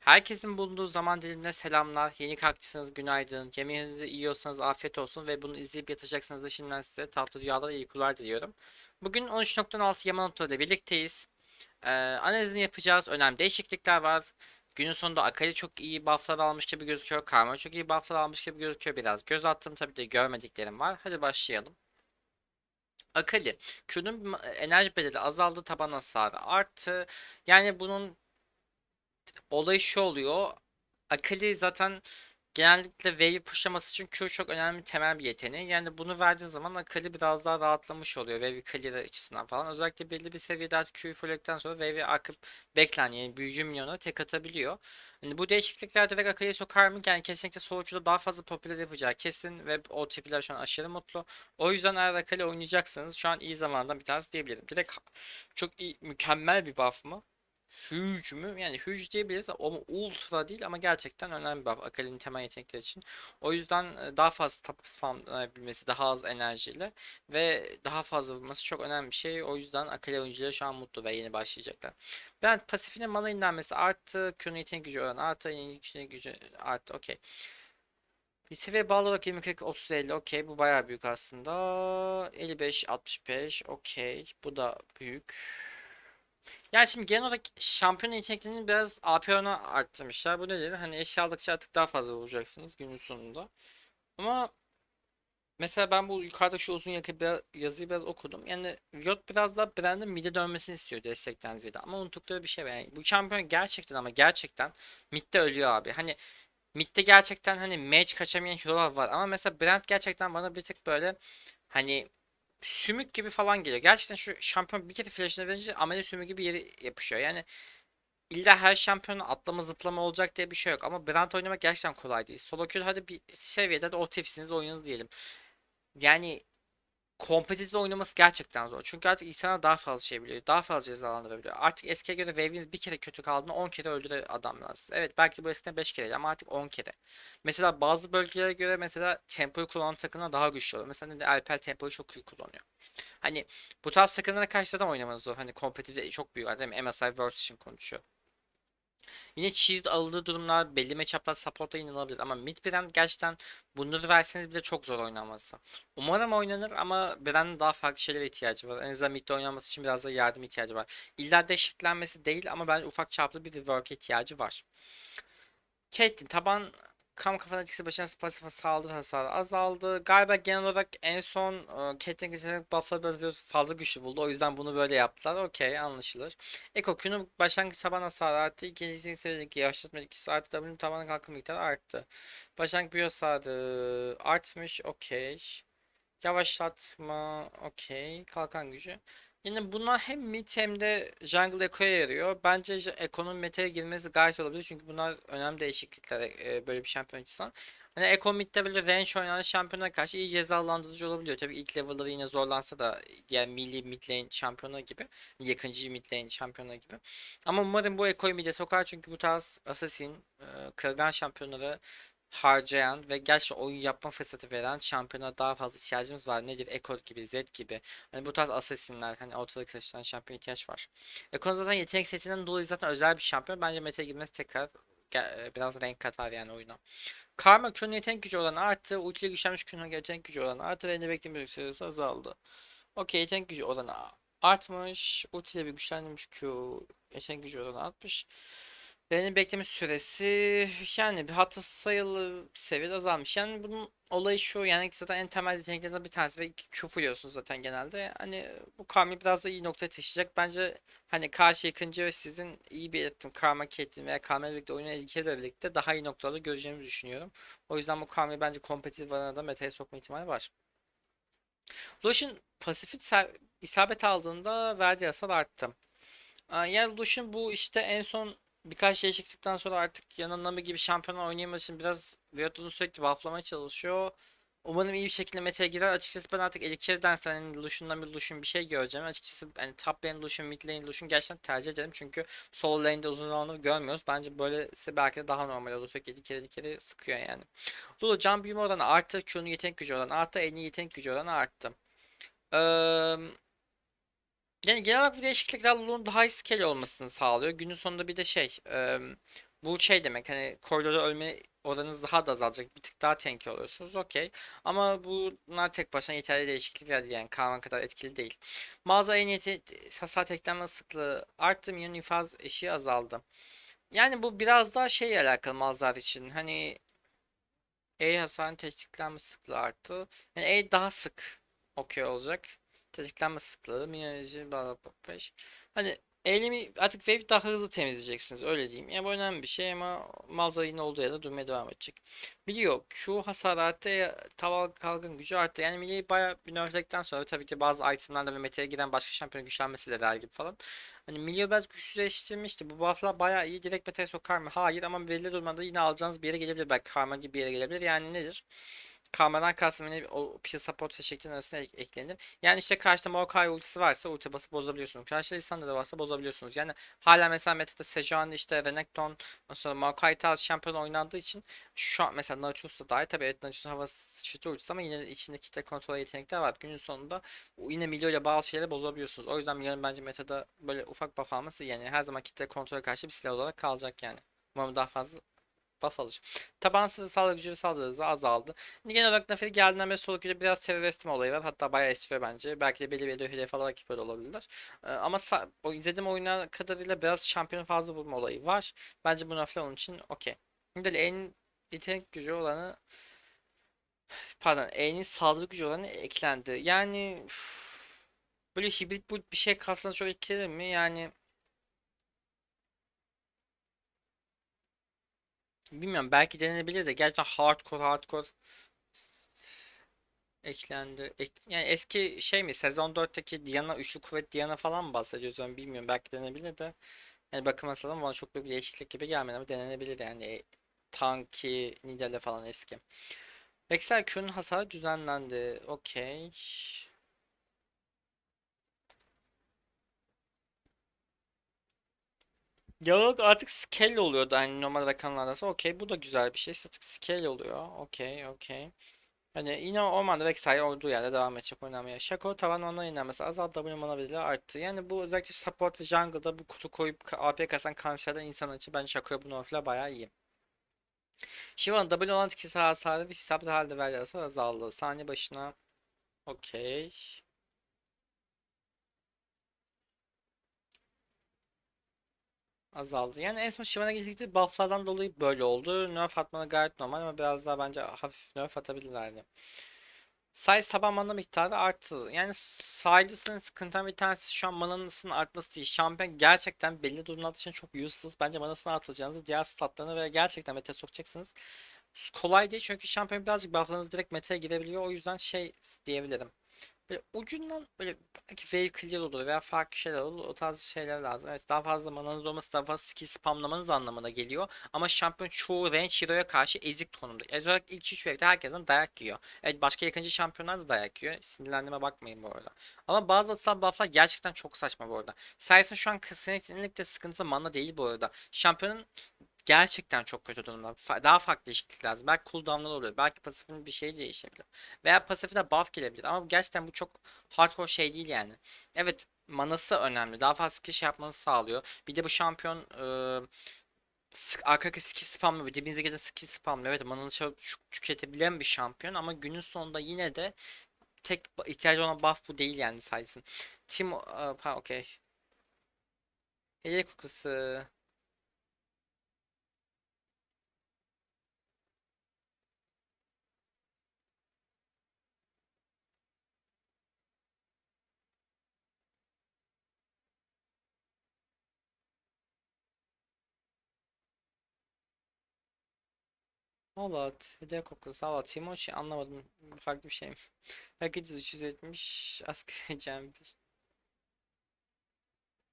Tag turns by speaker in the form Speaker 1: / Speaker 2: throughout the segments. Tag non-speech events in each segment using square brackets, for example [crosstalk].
Speaker 1: Herkesin bulunduğu zaman dilimine selamlar. Yeni kalktıysanız günaydın. Yemeğinizi yiyorsanız afiyet olsun ve bunu izleyip yatacaksınız da şimdiden size tatlı rüyalar, iyi uykular diliyorum. Bugün 13.6 Yamamoto ile birlikteyiz. Ee, analizini yapacağız. Önemli değişiklikler var. Günün sonunda Akali çok iyi bufflar almış gibi gözüküyor. Karma çok iyi bufflar almış gibi gözüküyor biraz. Göz attım tabii de görmediklerim var. Hadi başlayalım. Akali. Q'nun enerji bedeli azaldı. Taban hasarı arttı. Yani bunun olayı şu oluyor. Akali zaten genellikle wave'i pushlaması için Q çok önemli temel bir yeteneği. Yani bunu verdiğin zaman Akali biraz daha rahatlamış oluyor wave'i clear açısından falan. Özellikle belli bir seviyede artık Q'yu fullledikten sonra wave'i akıp beklen yani büyücü minyona tek atabiliyor. Yani bu değişiklikler direkt Akali'ye sokar mı? Yani kesinlikle solo daha fazla popüler yapacağı kesin ve o tipler şu an aşırı mutlu. O yüzden eğer Akali oynayacaksınız şu an iyi zamanlardan bir tanesi diyebilirim. Direkt çok iyi, mükemmel bir buff mı? Huge mü? Yani huge diyebiliriz ama ultra değil ama gerçekten önemli bir buff temel yetenekleri için. O yüzden e, daha fazla tap spamlayabilmesi, daha az enerjiyle ve daha fazla vurması çok önemli bir şey. O yüzden Akali oyuncuları şu an mutlu ve yeni başlayacaklar. Ben pasifinin mana inlenmesi arttı. Q'nun yetenek gücü oranı arttı. Yetenek gücü arttı. Okey. Bir seviye bağlı olarak 20 40 30 50 okey bu bayağı büyük aslında. 55 65 okey bu da büyük. Yani şimdi genel olarak şampiyon yeteneklerini biraz AP oranı arttırmışlar. Bu nedir? Hani eşya aldıkça artık daha fazla vuracaksınız günün sonunda. Ama mesela ben bu yukarıdaki şu uzun yakı yazıyı biraz okudum. Yani Riot biraz daha brand'in mid'e dönmesini istiyor destekten ziyade. Ama unuttukları bir şey var. Yani bu şampiyon gerçekten ama gerçekten mid'de ölüyor abi. Hani mid'de gerçekten hani match kaçamayan hero'lar var. Ama mesela Brand gerçekten bana bir tık böyle hani sümük gibi falan geliyor. Gerçekten şu şampiyon bir kere flash'ını verince amele sümüğü gibi yeri yapışıyor. Yani illa her şampiyonun atlama zıplama olacak diye bir şey yok. Ama Brand oynamak gerçekten kolay değil. Solo queue hadi bir seviyede de o tipsiniz oynanır diyelim. Yani kompetitif oynaması gerçekten zor. Çünkü artık insana daha fazla şey biliyor. Daha fazla cezalandırabiliyor. Artık eskiye göre wave'iniz bir kere kötü kaldığında 10 kere öldüren adamlar. Evet belki bu eskiden 5 kere ama artık 10 kere. Mesela bazı bölgelere göre mesela tempoyu kullanan takımlar daha güçlü oluyor. Mesela de Alper tempoyu çok iyi kullanıyor. Hani bu tarz takımlara karşı zaten oynamanız zor. Hani kompetitifde çok büyük. Değil mi? MSI Worlds için konuşuyor. Yine cheesed alındığı durumlar belli matchup'lar support'a inanılabilir ama mid brand gerçekten bunları verseniz bile çok zor oynanması. Umarım oynanır ama brand'in daha farklı şeylere ihtiyacı var. En azından midde oynanması için biraz da yardım ihtiyacı var. İlla değişiklenmesi değil ama bence ufak çaplı bir rework ihtiyacı var. Caitlyn taban kam kafanın etkisi başına pasif saldırı hasarı azaldı. Galiba genel olarak en son e, Caitlyn geçerek buff'ları biraz, biraz fazla güçlü buldu. O yüzden bunu böyle yaptılar. Okey anlaşılır. Eko Q'nun başlangıç taban hasarı arttı. İkinci seviyedeki yavaşlatma etkisi arttı. W'nin taban kalkım miktarı arttı. Başlangıç büyü hasarı artmış. Okey. Yavaşlatma. Okey. Kalkan gücü. Yine bunlar hem mid hem de jungle eko'ya yarıyor. Bence eko'nun meta'ya girmesi gayet olabilir. Çünkü bunlar önemli değişiklikler e, böyle bir şampiyon açısından. Hani Eko midde böyle range oynayan şampiyona karşı iyi cezalandırıcı olabiliyor. Tabii ilk level'ları yine zorlansa da diğer milli mid lane şampiyonu gibi. Yakıncı mid lane şampiyonu gibi. Ama umarım bu Eko'yu mid'e sokar çünkü bu tarz Assassin, e, kırılgan şampiyonları harcayan ve gerçekten oyun yapma fırsatı veren şampiyona daha fazla ihtiyacımız var. Nedir? Echo gibi, Zed gibi. Hani bu tarz assassinler, hani ortada karıştıran şampiyon ihtiyaç var. Echo zaten yetenek setinden dolayı zaten özel bir şampiyon. Bence meta'ya girmesi tekrar ge- biraz renk katar yani oyuna. Karma Q'nun yetenek gücü oranı arttı. Ulti ile güçlenmiş Q'nun yetenek gücü oranı arttı. Ve beklediğimiz süresi azaldı. Okey yetenek gücü oranı artmış. Ulti ile bir güçlenmiş Q yetenek gücü oranı artmış. Benim bekleme süresi yani bir hata sayılı seviyede azalmış. Yani bunun olayı şu yani zaten en temel yeteneklerinden bir tanesi ve Q fullüyorsunuz zaten genelde. Hani bu Karma'yı biraz da iyi noktaya taşıyacak. Bence hani karşı yakınca ve sizin iyi bir iletişim Karma Caitlyn veya Karma ile birlikte oyuna ilkeyle birlikte daha iyi noktalarda göreceğimizi düşünüyorum. O yüzden bu Karma'yı bence kompetitif alana da meta'ya sokma ihtimali var. Lucian pasifit isabet aldığında verdiği hasar arttı. Yani Lucian bu işte en son birkaç değişiklikten sonra artık yanında gibi şampiyonlar oynayaması için biraz Riot onu sürekli bufflamaya çalışıyor. Umarım iyi bir şekilde meta'ya girer. Açıkçası ben artık Elikir'den hani Lucian'dan bir Lucian bir şey göreceğim. Açıkçası hani top lane Lucian, mid lane Lucian gerçekten tercih ederim. Çünkü solo lane'de uzun zamandır görmüyoruz. Bence böylesi belki de daha normal olur. Sürekli Elikir Elikir'i sıkıyor yani. Lulu can büyüme oranı arttı. Q'nun yetenek gücü oranı arttı. E'nin yetenek gücü oranı arttı. Eee yani genel olarak bu değişiklikler Lulu'nun daha scale olmasını sağlıyor. Günün sonunda bir de şey, e, Bu şey demek hani koridorda ölme oranınız daha da azalacak. Bir tık daha tanky oluyorsunuz. Okey. Ama bunlar tek başına yeterli değişiklikler değil. Yani Kahraman kadar etkili değil. Mağaza en yeti hasar teklenme sıklığı arttı. Minyon infaz eşiği azaldı. Yani bu biraz daha şey alakalı mağazalar için. Hani E hasarın tetiklenme sıklığı arttı. Yani E daha sık okey olacak. Tetiklenme sıklığı, blah blah 5. Hani eylemi artık wave daha hızlı temizleyeceksiniz öyle diyeyim. Yani bu önemli bir şey ama mağaza yine olduğu yerde durmaya devam edecek. Biliyor Q hasar arttı, taval kalkın gücü arttı. Yani Milli'yi bayağı bir nerfledikten sonra tabii ki bazı itemlerle ve mete'ye giden başka şampiyon güçlenmesiyle der gibi falan. Hani Milio biraz güçsüzleştirmişti. Bu bufflar bayağı iyi. Direkt mete'ye sokar mı? Hayır ama belli durumda yine alacağınız bir yere gelebilir. Belki Karma gibi bir yere gelebilir. Yani nedir? Karmadan kastım yine o piyasa support seçeneklerinin arasına ek- eklenir. Yani işte karşıda Maokai ultisi varsa ulti basıp bozabiliyorsunuz. Karşıda Lissandra varsa bozabiliyorsunuz. Yani hala mesela meta'da Sejuani işte Renekton sonra Maokai tarzı şampiyon oynandığı için şu an mesela Nautilus da dahil tabii evet Nautilus'un hava sıçrıtı ultisi ama yine içinde kitle kontrol yetenekler var. Günün sonunda yine Milio ile bazı şeyleri bozabiliyorsunuz. O yüzden Milio'nun bence metada böyle ufak buff alması yani her zaman kitle kontrole karşı bir silah olarak kalacak yani. Umarım daha fazla buff alır. Taban sağlık gücü ve saldırı hızı azaldı. Genel olarak Naferi geldiğinden beri soluk gücü biraz teröristme olayı var. Hatta bayağı esiyor bence. Belki de belli bir hedef alarak yapıyor olabilirler. Ee, ama o izlediğim oyunlar kadarıyla biraz şampiyon fazla vurma olayı var. Bence bu Naferi onun için okey. Şimdi en yetenek gücü olanı pardon E'nin saldırı gücü olanı eklendi. Yani böyle hibrit bu bir şey kalsana çok etkiler mi? Yani bilmiyorum belki denenebilir de gerçekten hardcore hardcore eklendi. Ek- yani eski şey mi sezon 4'teki Diana üçlü kuvvet Diana falan mı bahsediyoruz ben bilmiyorum belki denenebilir de. Yani bakım mesela bana çok büyük bir değişiklik gibi gelmedi ama denenebilir yani E, Tanki, Nidale falan eski. Vexel Q'nun hasarı düzenlendi. Okey. Diyalog artık scale oluyordu hani normal rakamlardaysa. Okey bu da güzel bir şey. Statik scale oluyor. Okey okey. Hani yine ormanda Rek'Sai olduğu yerde devam edecek oynamaya. Shaco tavan mana inlenmesi azaldı. W mana arttı. Yani bu özellikle support ve jungle'da bu kutu koyup AP kasan kanserden insan için bence Shaco'ya bu nerfler bayağı iyi. Shiva'nın W olan etkisi hasarı ve hesaplı halde verdiği azaldı. Saniye başına okey. Azaldı. Yani en son Shiva'na getirdikleri bufflardan dolayı böyle oldu. Nerf atmaları gayet normal ama biraz daha bence hafif nerf atabilirlerdi. Size taban mana miktarı arttı. Yani Silas'ın sıkıntıdan bir tanesi şu an mananızın artması değil. Şampiyon gerçekten belli durumlar için çok useless. Bence manasını artıracağınızı diğer statlarını ve gerçekten meta sokacaksınız. Kolay değil çünkü şampiyon birazcık bufflarınız direkt meta'ya girebiliyor. O yüzden şey diyebilirim. Böyle ucundan böyle belki wave clear olur veya farklı şeyler olur. O tarz şeyler lazım. Evet daha fazla mananız olması daha fazla skill spamlamanız anlamına geliyor. Ama şampiyon çoğu range hero'ya karşı ezik konumda. Ez olarak ilk 3 wave'de herkesten dayak yiyor. Evet başka yakıncı şampiyonlar da dayak yiyor. Sinirlendiğime bakmayın bu arada. Ama bazı atılan bufflar gerçekten çok saçma bu arada. Syce'ın şu an kesinlikle sıkıntısı mana değil bu arada. Şampiyonun gerçekten çok kötü durumda. Daha farklı değişiklik lazım. Belki cooldown'lar oluyor. Belki pasifin bir şey değişebilir. Veya pasifine buff gelebilir. Ama gerçekten bu çok hardcore şey değil yani. Evet manası önemli. Daha fazla skill şey yapmanızı sağlıyor. Bir de bu şampiyon sık- arka arkaya skill spamlıyor. Bir dibinize gelen skill spamlıyor. Evet mananı çabuk tük- tüketebilen bir şampiyon ama günün sonunda yine de tek ihtiyacı olan buff bu değil yani sayesinde. Team e, ha okey. Hediye kutusu. Allah hediye kokusu. Allah Timochi anlamadım. Farklı bir şey mi? Herkes 370 asgari cembiş.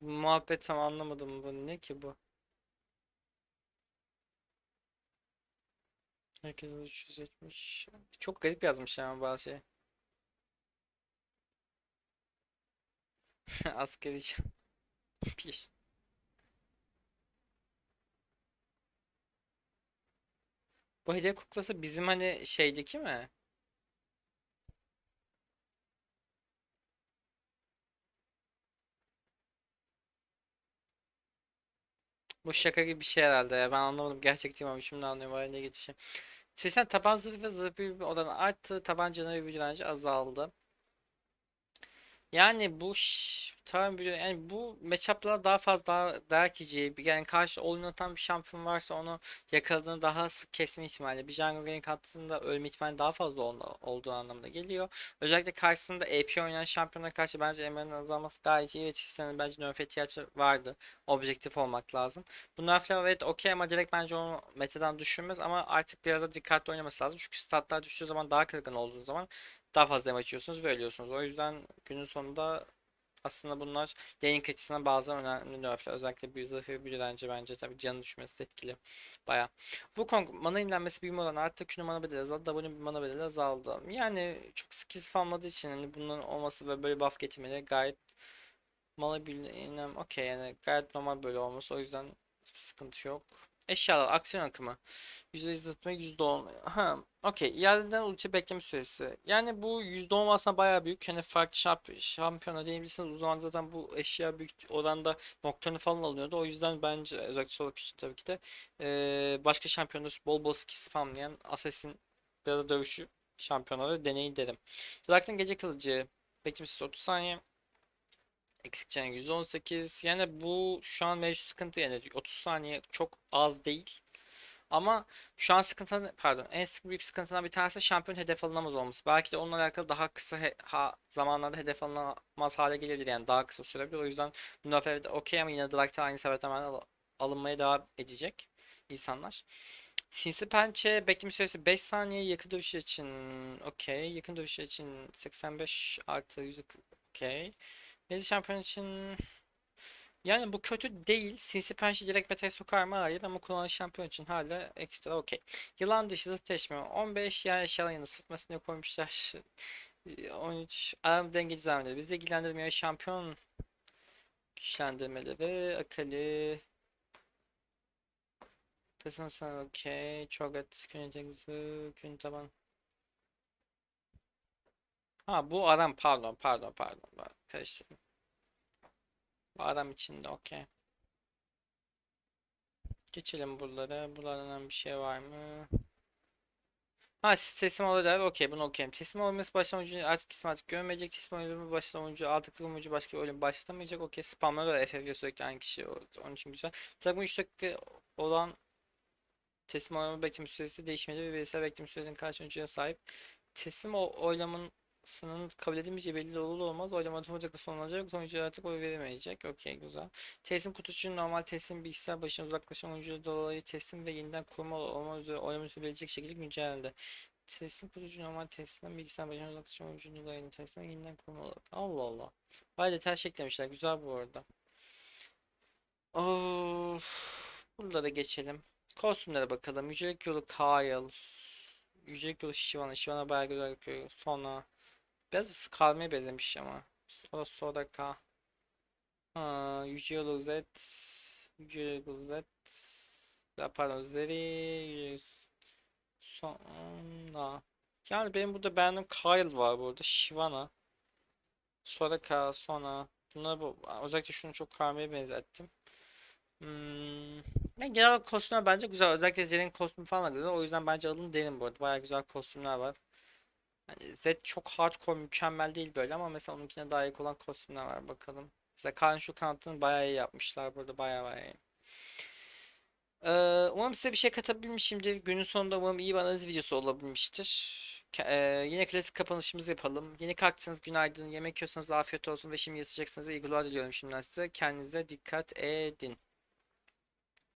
Speaker 1: Muhabbet tam anlamadım bu. Ne ki bu? Herkes 370. Çok garip yazmış yani bazı şey. [laughs] Asgari cembiş. [laughs] Bu hediye kuklası bizim hani şeydeki mi? Bu şaka gibi bir şey herhalde ya. Ben anlamadım. Gerçekçiyim ama şimdi anlıyorum. Var ne geçişim. Sesen taban zırhı ve zırh büyüme oranı arttı. Taban canı ve büyü direnci azaldı. Yani bu biliyorum. Yani bu matchup'lara daha fazla dayak yiyeceği, yani karşı oynatan bir şampiyon varsa onu yakaladığını daha sık kesme ihtimali, bir jungle gank attığında ölme ihtimali daha fazla ol- olduğu anlamına geliyor. Özellikle karşısında AP oynayan şampiyona karşı bence Emre'nin azalması gayet iyi ve çizgisinin bence nerf ihtiyacı vardı. Objektif olmak lazım. Bu nerfler evet okey ama direkt bence onu metadan düşürmez ama artık biraz da dikkatli oynaması lazım. Çünkü statlar düştüğü zaman daha kırgın olduğu zaman daha fazla damage yiyorsunuz ve ölüyorsunuz. O yüzden günün sonunda aslında bunlar laning açısından bazı önemli nerfler. Özellikle bir zırh ve bir direnci bence tabii canı düşmesi etkili. Baya. Wukong mana yenilenmesi bir oran arttı. Q'nun mana bedeli azaldı. W'nun mana bedeli azaldı. Yani çok skill spamladığı için hani bunların olması ve böyle buff getirmeleri gayet mana bilinen okey yani gayet normal böyle olması. O yüzden sıkıntı yok. Eşyalar, aksiyon akımı. %100 zıtma %10. Ha, okey. İadeden ulti bekleme süresi. Yani bu %10 aslında bayağı büyük. Hani farklı şamp şampiyona diyebilirsiniz. O zaman zaten bu eşya büyük oranda noktanı falan alıyordu. O yüzden bence özellikle solo için tabii ki de eee, başka şampiyonlar bol bol skill spamlayan Assassin ya dövüşü şampiyonları deneyin derim. Zaten gece kılıcı bekleme süresi 30 saniye. Eksik canı 118. Yani bu şu an mevcut sıkıntı yani 30 saniye çok az değil. Ama şu an sıkıntı pardon en sık büyük sıkıntıdan bir tanesi şampiyon hedef alınamaz olması. Belki de onunla alakalı daha kısa he- ha, zamanlarda hedef alınamaz hale gelebilir yani daha kısa sürebilir. O yüzden laf de okey ama yine Draktar aynı sebepten al- alınmaya devam edecek insanlar. Sinsi pençe bekleme süresi 5 saniye yakın dövüş için okey. Yakın dövüş için 85 artı 100 okey. Mezi şampiyon için yani bu kötü değil. Sinsi pençe direkt metaya sokar mı? Hayır ama kullanan şampiyon için hala ekstra okey. Yılan dışı zıtleşme 15 yani eşyaların yanı sırtmasına koymuşlar. [laughs] 13 aram denge düzenlemeleri. Bizde ilgilendirmiyor şampiyon güçlendirmeleri. Akali Pesmasına okey. Çogat künecek hızı. Kün taban. Ha bu aram pardon pardon pardon. Karıştırdım. Bu aram içinde okey. Geçelim buralara. Buralardan bir şey var mı? Ha teslim olabilir. Okey bunu okuyayım. Teslim olması başlamacı artık ismi artık görmeyecek. Teslim olması başlamacı artık olmayacak başka bir oyun başlatamayacak. Okey spamlar var. FF sürekli aynı kişi. Onun için güzel. Bu 3 dakika olan teslim olma bekleme süresi değişmedi ve bireysel bekleme sürelerinin karşılanıcıya sahip. Teslim o oylamasının kabul edilmeyeceği belli olur olmaz. Oylama otomatik sonlanacak. Sonucu artık oy verilmeyecek. Okey güzel. Teslim kutucu normal teslim bilgisayar başına uzaklaşan oyuncuya dolayı teslim ve yeniden kurma olma üzere oylama verilecek şekilde güncellendi. Teslim kutucu normal teslim bilgisayar başına uzaklaşan oyuncunun dolayı teslim ve yeniden kurma olarak. Allah Allah. Bayağı detay eklemişler. Güzel bu arada. Of. Buralara geçelim. Kostümlere bakalım. Yücelik yolu Kyle. Yücelik yolu Shyvana. Shyvana bayağı güzel yapıyor. Sonra biraz kalmaya benzemiş ama. Sonra Soraka. Ha, Yüce yolu Z. Yolu Z. Pardon. Yüce- Sonra. Yani benim burada beğendiğim Kyle var burada. Shyvana. Soraka. Sonra. Bunları bu, özellikle şunu çok karmaya benzettim. Hmm. Ben genel kostümler bence güzel. Özellikle Zed'in kostümü falan da güzel. O yüzden bence alın derim bu arada. Bayağı güzel kostümler var. Hani Zed çok hardcore mükemmel değil böyle ama mesela onunkine daha iyi olan kostümler var bakalım. Mesela Kaan'ın şu kanatını bayağı iyi yapmışlar burada bayağı bayağı iyi. Ee, umarım size bir şey katabilmişimdir. Günün sonunda umarım iyi bir analiz videosu olabilmiştir. Ee, yine klasik kapanışımızı yapalım. Yeni kalktınız günaydın. Yemek yiyorsanız afiyet olsun ve şimdi yatacaksınız. İyi geceler diliyorum şimdiden size. Kendinize dikkat edin.